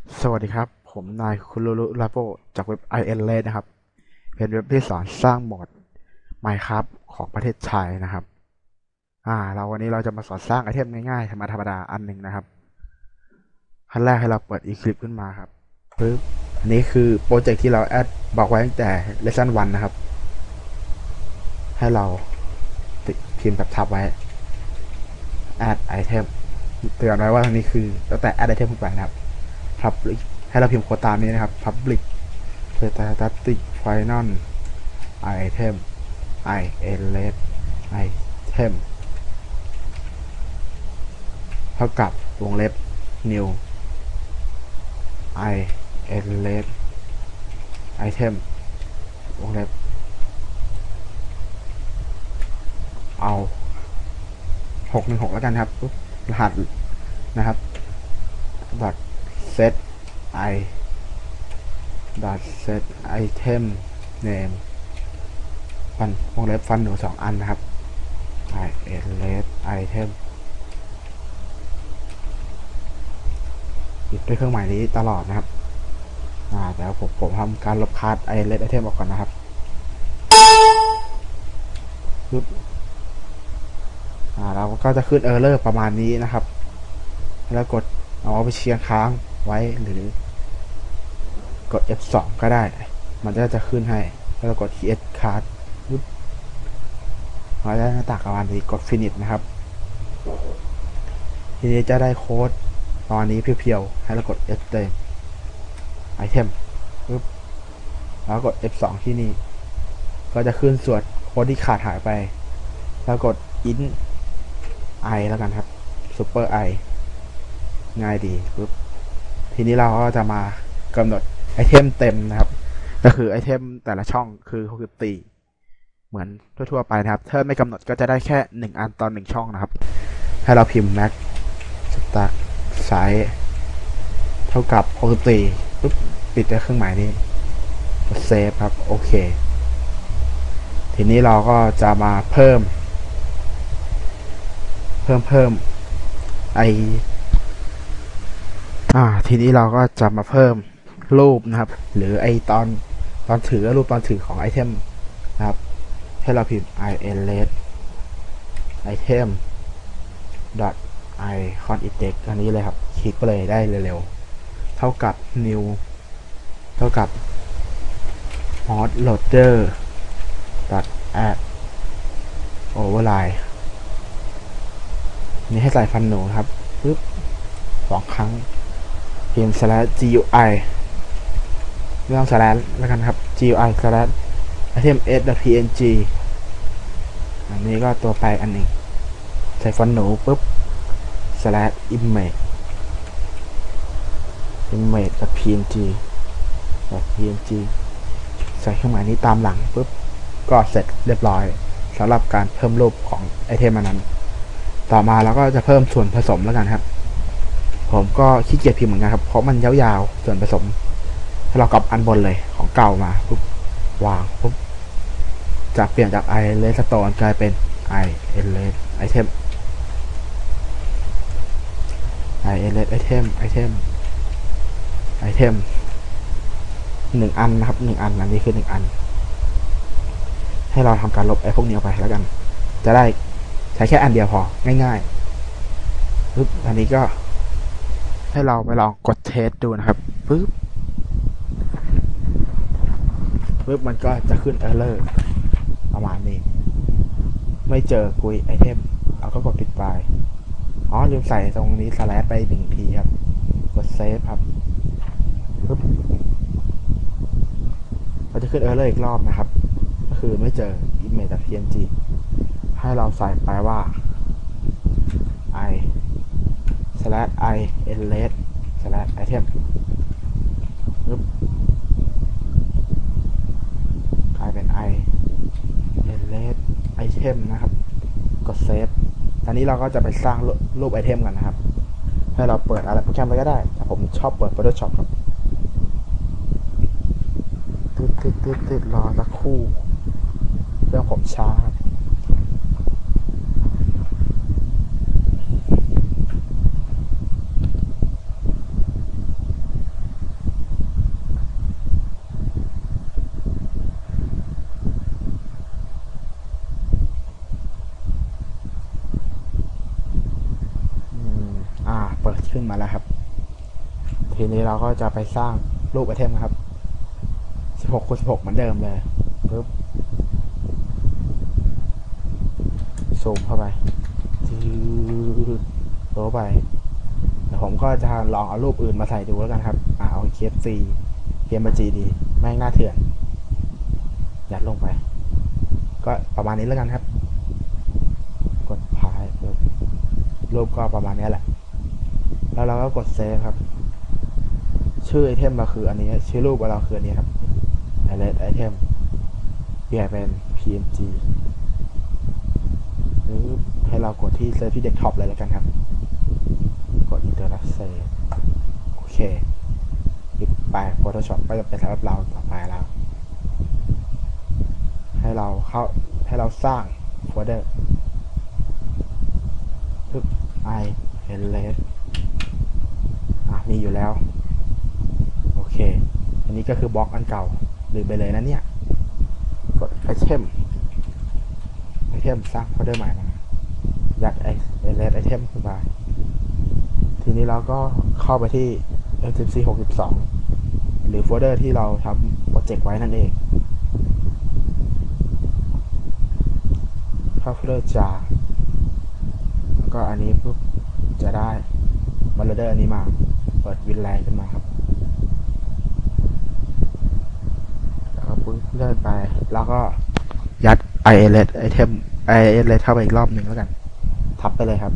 สวัสดีครับ ผมนายคุรุรุลาโปจากเว็บ i n l e นะครับ เป็นเว็บที่สอนสร้างโหมด Minecraft ของประเทศไทยนะครับ อ่า เราวันนี้เราจะมาสอนสร้างไอเทมง่ายๆธรรมดาธรรมดาอันหนึ่งนะครับขั้นแรกให้เราเปิด Eclipse ขึ้นมาครับปึ๊บอันนี้คือโปรเจกต์ที่เราแอดบอกไว้ตั้งแต่ Lesson 1 นะครับ ให้เราพิมพ์แบบทับไว้ add item เตือนไว้ว่าอันนี้คือตั้งแต่ add item ขึ้นไปนะครับ public ให้เราพิมพ์โค้ดตามนี้นะครับ public static final item i n l e t item เท่ากับวงเล็บ new i n l e t item วงเล็บเอาหกหนึ่งหกแล้วกันครับปุ๊บรหัสนะครับ dot set i dot set item name ฟันวงเล็บฟันหนูสองอันนะครับ i let item หยิบด้วยเครื่องหมายนี้ตลอดนะครับ อ่าเดี๋ยวผมผมทำการลบคาร์ด i let item ออกก่อนนะครับปึ๊บอ่าเราก็จะขึ้น error ประมาณนี้นะครับ แล้วกดเอาไปเชียร์ค้าง ไว้หรือกด F2 ก็ได้ มันจะจะขึ้นให้ แล้วกด ES card ปึ๊บเราได้หน้าตางประมาณนี้กด finish นะครับ ทีนี้จะได้โค้ดตอนนี้เพียวๆ ให้เรากด S เต็ม item ปึ๊บแล้วกด F2 ที่นี่ ก็จะขึ้นส่วนโค้ดที่ขาดหายไป แล้วกด in i แล้วกันครับ super i ง่ายดีปุ๊บ ทีนี้เราก็จะมากำหนดไอเทมเต็มนะครับ ก็คือไอเทมแต่ละช่องคือ60ตีเหมือนทั่วๆไปนะครับ ถ้าไม่กำหนดก็จะได้แค่ 1 อันตอน 1 ช่องนะครับ ให้เราพิมพ์ max stack size เท่ากับ60ตีปุ๊บปิดด้วยเครื่องหมายนี้กดเซฟครับ โอเค ทีนี้เราก็จะมาเพิ่ม เพิ่มเพิ่มไอ อ่า ทีนี้เราก็จะมาเพิ่มรูปนะครับ หรือไอตอนตอนถือรูปตอนถือของไอเทมนะครับ ให้เราพิมพ์ i n l e t item dot icon index อันนี้เลยครับ คลิกไปเลยได้เร็วๆ เท่ากับ new เท่ากับ mod loader dot add override นี่ให้ใส่ฟันหนูครับปึ๊บสองครั้ง พิมพ์ slash gui ไม่ต้อง slash แล้วกันครับ gui slash item s png อันนี้ก็ตัวแปรอันหนึ่งใส่ฟอนต์หนูปุ๊บ slash image image png png ใส่เครื่องหมายนี้ตามหลังปุ๊บ ก็เสร็จเรียบร้อยสำหรับการเพิ่มรูปของไอเทมอันนั้น ต่อมาเราก็จะเพิ่มส่วนผสมแล้วกันครับ ผมก็ขี้เกียจพิมพ์เหมือนกันครับ เพราะมันยาวๆ ส่วนผสม ถ้าเรากลับอันบนเลยของเก่ามาปุ๊บวางปุ๊บจะเปลี่ยนจาก i l e s t o r e กลายเป็น i l e s item i l e s item item item หนึ่งอันนะครับหนึ่งอันอันนี้คือหนึ่งอัน ให้เราทำการลบไอพวกนี้ออกไปแล้วกัน จะได้ใช้แค่อันเดียวพอง่ายๆปึ๊บอันนี้ก็ ให้เราไปลองกดเทสดูนะครับปึ๊บปึ๊บมันก็จะขึ้น error ประมาณนี้ ไม่เจอกุยไอเทมเราก็กดปิดไปอ๋อลืมใส่ตรงนี้สแลชไปหนึ่งทีครับ กดเซฟครับปึ๊บก็จะขึ้น error อีกรอบนะครับ ก็คือไม่เจอ image png ให้เราใส่ไปว่า i slash i inlet slash item ปึ๊บกลายเป็น i inlet item นะครับ กดเซฟตอนนี้เราก็จะไปสร้างรูปไอเทมกันนะครับ ให้เราเปิดอะไรโปรแกรมไปก็ได้ แต่ผมชอบเปิด Photoshop ครับติดติดติดติดรอสักครู่ เรื่องผมช้าครับ ขึ้นมาแล้วครับ ทีนี้เราก็จะไปสร้างรูปไอเทมครับ 16คูณ16 เหมือนเดิมเลยปึ๊บซูมเข้าไปจืดโตไปเดี๋ยวผมก็จะลองเอารูปอื่นมาใส่ดูแล้วกันครับ อ่าเอาเคฟซีเกมบจีดี แม่งน่าเถื่อน ยัดลงไป ก็ประมาณนี้แล้วกันครับ กดพายปึ๊บรูปก็ประมาณนี้แหละ เราก็กดเซฟครับ ชื่อไอเทมเราคืออันนี้ ชื่อรูปเราคืออันนี้ครับ highlight item เปลี่ยนเป็น png หรือให้เรากดที่เซฟที่เด็กท็อปเลยแล้วกันครับ กด enter แล้ว save โอเคปิดไป Photoshop ก็จะเป็นสำหรับเราต่อไปแล้ว ให้เราเข้าให้เราสร้างโฟลเดอร์ปึ๊บ i highlight อะ มีอยู่แล้ว โอเค อันนี้ก็คือบล็อกอันเก่าลืมไปเลยนะเนี่ย กดไอเทมไอเทมสร้างโฟลเดอร์ใหม่มายัดไอเลสไอเทมขึ้นไปทีนี้เราก็เข้าไปที่ M14 62 หรือโฟลเดอร์ที่เราทำโปรเจกต์ไว้นั่นเองเข้าโฟลเดอร์จาแล้วก็อันนี้ปุ๊บจะได้บัลเลเดอร์อันนี้มา เปิดวินไลน์ขึ้นมาครับ แล้วก็ปุ๊บเลื่อนไป แล้วก็ยัด ILS item ILS เข้าไปอีกรอบหนึ่งแล้วกัน ทับไปเลยครับ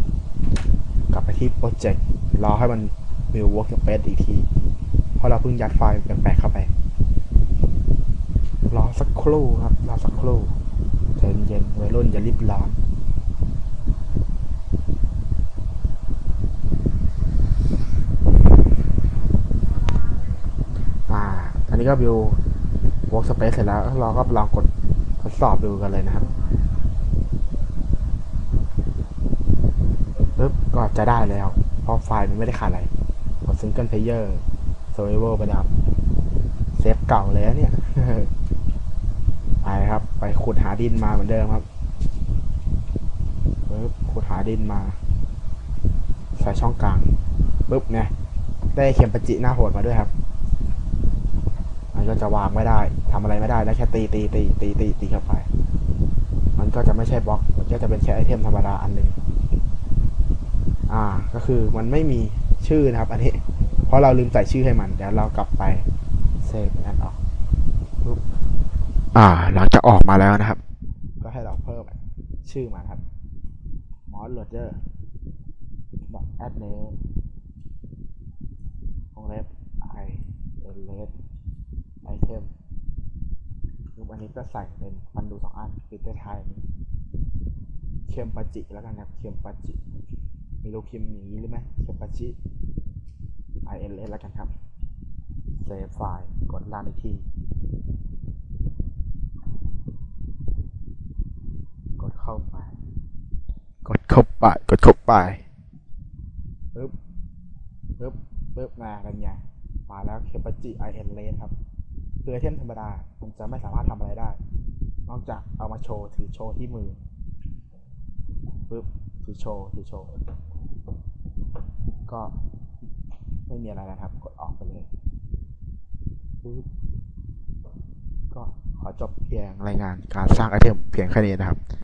กลับไปที่โปรเจกต์รอให้มันมี work space อีกที เพราะเราเพิ่งยัดไฟล์แปลกๆเข้าไป รอสักครู่ครับ รอสักครู่ใจเย็นๆวัยรุ่นอย่ารีบร้อน อ่า อั นี้ก็วิว workspace เสร็จแล้ว เราก็ลองกดทดสอบดูกันเลยนะครับปึ๊บก็จะได้แล้ว เพราะไฟล์มันไม่ได้ขาดอะไร กด single player survival ไปแล้วเซฟเก่าเลยเนี่ย ไปครับ ไปขุดหาดินมาเหมือนเดิมครับปึ๊บขุดหาดินมา ใส่ช่องกลางปึ๊บเนี่ยได้เข็มปะจิหน้าโหดมาด้วยครับ มันก็จะวางไม่ได้ทำอะไรไม่ได้แล้วแค่ตีตีตีตีตีตีเข้าไป มันก็จะไม่ใช่บล็อก มันก็จะเป็นแค่ไอเทมธรรมดาอันหนึ่งอ่า ก็คือมันไม่มีชื่อนะครับ อันนี้ เพราะเราลืมใส่ชื่อให้มัน เดี๋ยวเรากลับไปเซฟแอนออกอ่า หลังจากออกมาแล้วนะครับ ก็ให้เราเพิ่มชื่อมาครับ m o s l o a d e r add name ของเล็บ i n l e t item รูป อันนี้ก็ใส่เป็นฟันดูสองอันปิดด้วยท้ายนี้เคียมปาจิแล้วกันครับเคียมปาจิมีรูปพิมพ์อย่างนี้หรือไหมเคียมปาจิ i n l e t แล้วกันครับเซฟไฟล์กดรันอีกทีกดเข้าไป กดเข้าไป กดเข้าไปปึ๊บปึ๊บปึ๊บมากันไงมาแล้วเคปจิ i n l e s ครับ คือไอเทมธรรมดามันจะไม่สามารถทำอะไรได้ นอกจากเอามาโชว์ถือโชว์ที่มือปึ๊บถือโชว์ถือโชว์ ก็ไม่มีอะไรนะครับ กดออกไปเลยปึ๊บก็ขอจบเพียงรายงานการสร้างไอเทมเพียงแค่นี้นะครับ